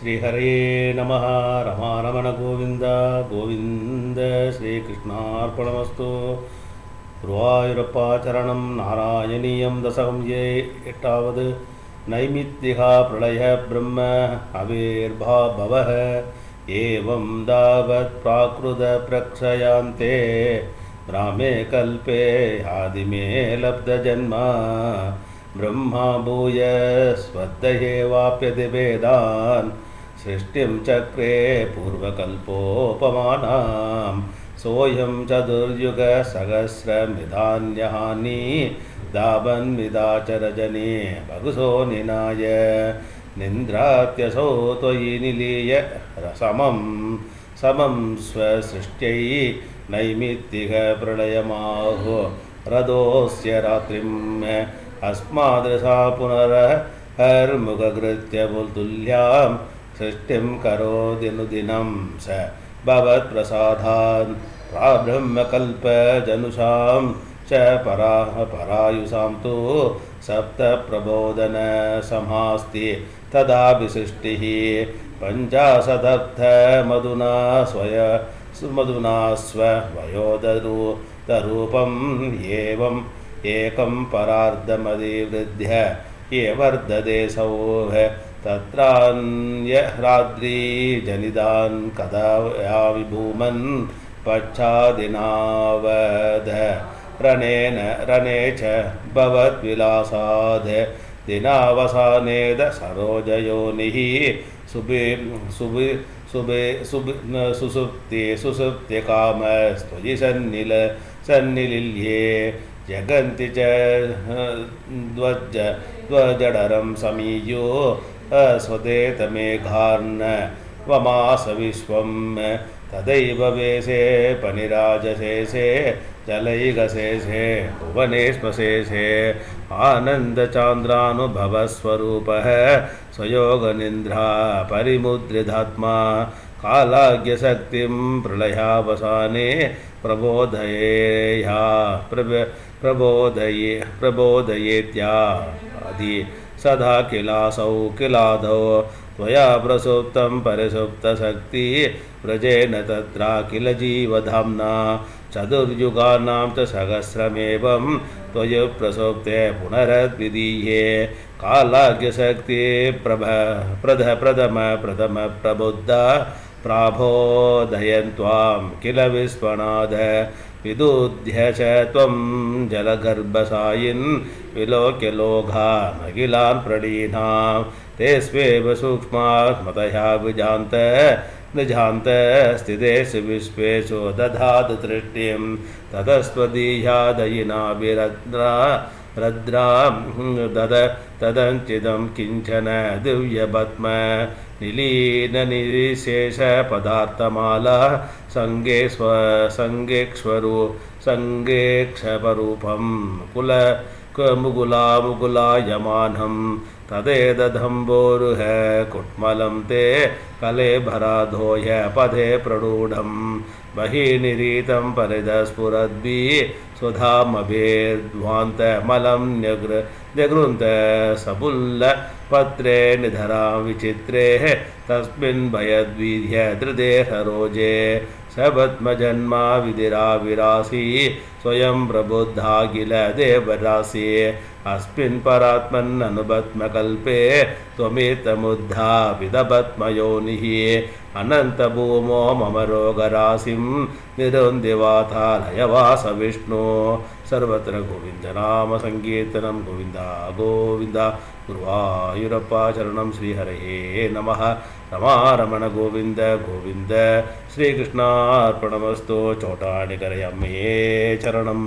श्रीहरे नमः रमारमणगोविन्द गोविन्द श्रीकृष्णार्पणमस्तु गुरुवायुरप्पाचरणं नारायणीयं दशकं ये एटावद् नैमित्तिहा प्रलयः ब्रह्म अविर्भाभवः एवं तावत् प्राकृतप्रक्षयान्ते रामे कल्पे आदिमे लब्धजन्म ब्रह्मा भूय स्वद्दये वाप्यति वेदान् सृष्टिं चक्रे पूर्वकल्पोपमानां सोऽयं चतुर्युगसहस्रमिधान्यहानि दावन्मिदाचरजने भगुसो निनाय। निन्द्रात्यसौ त्वयि निलीय रसमं, समं स्वसृष्ट्यै नैमित्तिकप्रलयमाहो रथोऽस्य रात्रिम् अस्मादृशा पुनरः हर्मुखकृत्य तुल्यां सृष्टिं करोदिनुदिनं स भवत्प्रसादान् प्राब्रह्मकल्पजनुषां च परा परायुषां तु सप्तप्रबोधनसमास्ति तदा विसृष्टिः पञ्चाशदर्थमधुना स्वय मधुना स्ववयोदरू रूपम् एवम् एकं परार्धमधिवृद्ध्य ये वर्धते सौः तत्रान्यराद्रीजनिदान् कदा या विभूमन् पश्चादिनावद रणेन रणे च भवद्विलासाद्। दिनावसानेद सरोजयोनिः सुबि सुबि, सुबे, सुबि सुसुप्ति सुसुप्तिकामस्त्वयि सन्निल, सन्निलिल्ये। जगन्ति च, ध्वज, ध्वजडरं समीयो। स्वदेतमेघार्न वमास विश्वं तदैव वेशे पनिराजशेषे जलैकशेषे भुवनेश्वशेषे आनन्दचान्द्रानुभवस्वरूपः स्वयोगनिन्द्रा परिमुद्रितात्मा कालाज्ञशक्तिं प्रलयावसाने प्रबोधयेया, प्रब, प्रबोधये प्रबोधयेत्यादि सदा किलासौ किलाधौ। त्वया प्रसुप्तं परिसुप्तशक्ति व्रजेन तत्रा किल जीवधाम्ना। चतुर्युगानां च सहस्रमेवं त्वयि प्रसुप्ते पुनरद्विदीये कालाज्ञशक्ति प्रभ प्रध प्रथम प्रथम प्रबुद्धा। प्राबोधयन् त्वां किल विस्वनाद विदुध्य च त्वं जलगर्भसायिन् विलोक्य लोघानखिलान् प्रणीनां ते स्वेव सूक्ष्मात्मतया विजान्त, निजान्त स्थितेषु विश्वेषु दधातु दृष्टिं ततस्त्वदीयादयिनाभिरद्रा रद्रां दद तदञ्चिदं किञ्चन दिव्यपद्म निलीननिशेषपदार्थमाला सङ्गे स्व सङ्गेक्ष्वरु सङ्गेक्षपरूपं कुल मुकुला मुकुलायमानं तदेदधम्बोरुह कुट्मलं ते कलेभराधोय पदे प्ररूढं। बहिनिरीतं परिदस्फुरद्भि स्वधामभेर्ध्वान्तमलं न्यगृ न्यगृन्त सबुल्ल पत्रे निधरां विचित्रे तस्मिन् भयद्वीध्य धृदेहरोजे सबत्मजन्मा विदिराविरासि स्वयं प्रबुद्धा किल देवरासि। अस्मिन् परात्मन्ननुबत्मकल्पे त्वमेतमुद्धा विदपत्मयोनिः अनन्तभूमो मम रोगराशिं निरुन्दिवातालयवास विष्णु सर्वत्र गोविन्दनामसङ्कीर्तनं गोविन्द गोविन्द। गुरुवायुरप्पाचरणं श्रीहरये नमः। రమారమణ గోవింద గోవింద శ్రీకృష్ణార్పణమస్తో చోటానికరయమ్మే చరణం